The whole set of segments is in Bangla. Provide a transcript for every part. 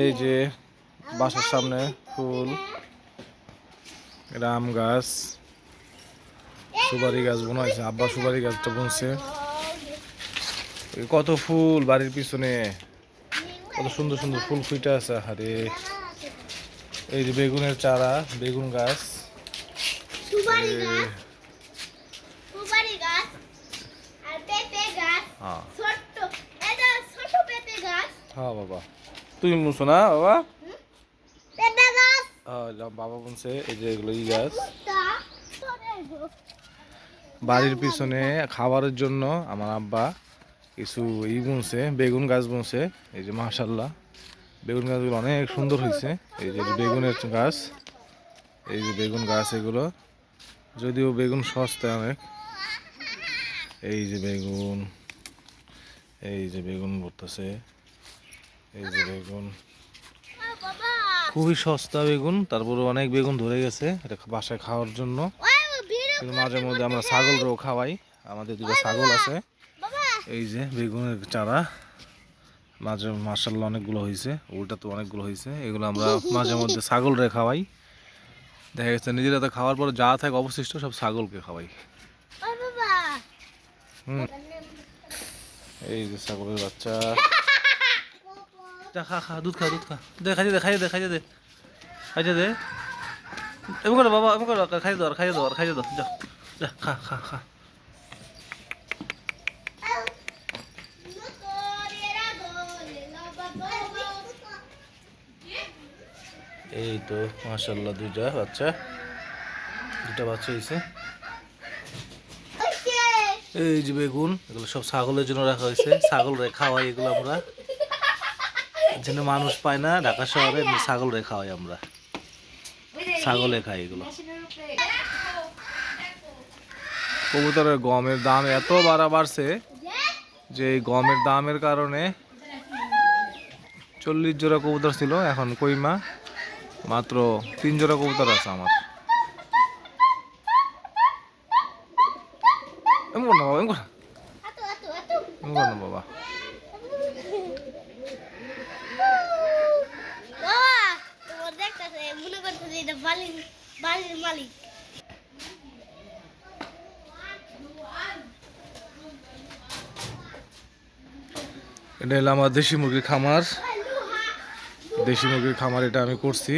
এই যে বাসার সামনে ফুল রাম গাছ সুপারি গাছ বোনা হয়েছে। আব্বা সুপারি গাছটা বুনছে। কত ফুল বাড়ির পিছনে। কত সুন্দর সুন্দর ফুল ফুটে আছে আরে এই যে বেগুনের চারা বেগুন গাছ। হ্যাঁ ছোট্ট এটা ছোট পেঁপে গাছ হ্যাঁ বাবা। তুমি মুছো না বাবা? বাবা বুনছে এই যে এগুলো ই গাছ। বাড়ির পিছনে খাবারের জন্য আমার আব্বা কিছু ই বুনছে বেগুন গাছ বুনছে এই যে মাশাল্লাহ বেগুন গাছগুলো অনেক সুন্দর হয়েছে এই যে বেগুনের গাছ এই যে বেগুন গাছ এগুলো। যদিও বেগুন সস্তা অনেক এই যে বেগুন এই যে বেগুন ভরতেছে এই যে বেগুন। খুবই সস্তা বেগুন তারপরে অনেক বেগুন ধরে গেছে এটা বাসায় খাওয়ার জন্য। কিন্তু মাঝে মধ্যে আমরা ছাগল ছাগলরাও খাওয়াই আমাদের দুটো ছাগল আছে। এই যে বেগুনের চারা মাঝে মার্শাল্লাহ অনেকগুলো হয়েছে উল্টা তো অনেকগুলো হয়েছে। এগুলো আমরা মাঝে মধ্যে ছাগল ছাগলরে খাওয়াই। দেখা গেছে নিজেরা তো খাওয়ার পর যা থাকে অবশিষ্ট সব ছাগলকে খাওয়াই। হুম। এই যে ছাগলের বাচ্চা। খা খা দুধ খা দুধ খা। দে খাইয়ে দে খাইয়ে দে খাইয়ে দে। খাইয়ে দে। এমন করে বাবা এমন করে খাইয়ে দাও খাইয়ে দাও খাইয়ে দাও। যা যা খা খা খা। এই তো মাশাল্লাহ দুইটা বাচ্চা। দুটা বাচ্চা হয়েছে এই যে বেগুন এগুলো সব ছাগলের জন্য রাখা হয়েছে ছাগল রে খাওয়াই এগুলো আমরা। যেন মানুষ পায় না ঢাকা শহরে ছাগল রেখা হয় আমরা। ছাগলে খাই এগুলো। কবুতরের গমের দাম এত বাড়া বাড়ছে যে এই গমের দামের কারণে চল্লিশ জোড়া কবুতর ছিল এখন কইমা মাত্র তিন জোড়া কবুতর আছে আমার। এমন কর না বাবা এমন কর এমন না বাবা। মালিক এটা হলো আমার দেশি মুরগির খামার। দেশি মুরগির খামার এটা আমি করছি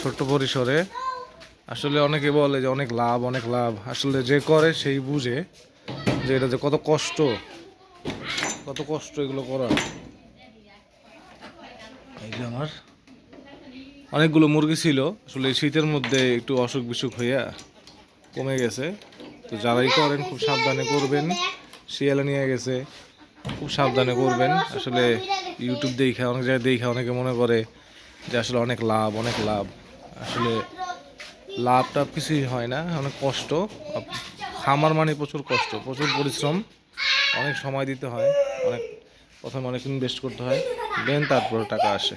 ছোট্ট পরিসরে। আসলে অনেকে বলে যে অনেক লাভ অনেক লাভ। আসলে যে করে সেই বুঝে যে এটা যে কত কষ্ট কত কষ্ট এগুলো করা এই যে আমার। অনেকগুলো মুরগি ছিল। আসলে শীতের মধ্যে একটু অসুখ বিসুখ হইয়া কমে গেছে। তো যারাই করেন, খুব সাবধানে করবেন। শিয়ালে নিয়ে গেছে, খুব সাবধানে করবেন। আসলে ইউটিউব দেখে, অনেক জায়গায় দেখে অনেকে মনে করে যে আসলে অনেক লাভ অনেক লাভ। আসলে লাভ টাভ কিছুই হয় না, অনেক কষ্ট। খামার মানে প্রচুর কষ্ট, প্রচুর পরিশ্রম। অনেক সময় দিতে হয়, অনেক প্রথমে অনেক ইনভেস্ট করতে হয় দেন তারপরে টাকা আসে।